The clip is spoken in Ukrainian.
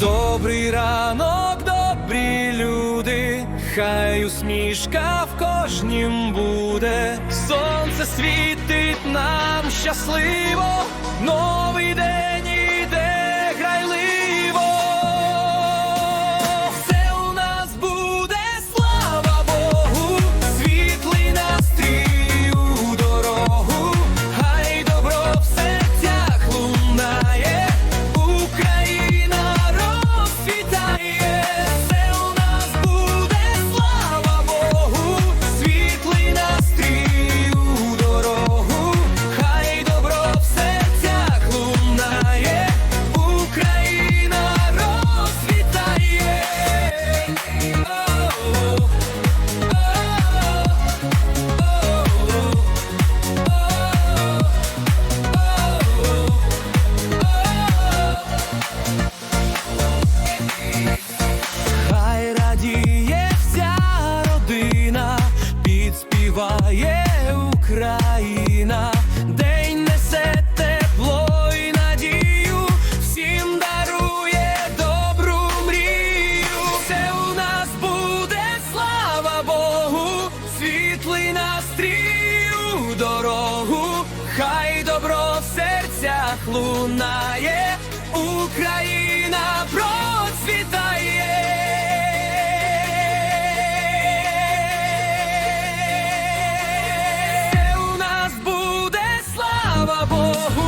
Добрий ранок, добрі люди, хай усмішка в кожнім буде. Сонце світить нам щасливо, новий день Україна, день несе тепло і надію, всім дарує добру мрію. Все у нас буде, слава Богу, світлий настрій дорогу, хай добро в серцях лунає, Україна процвітає. Oh.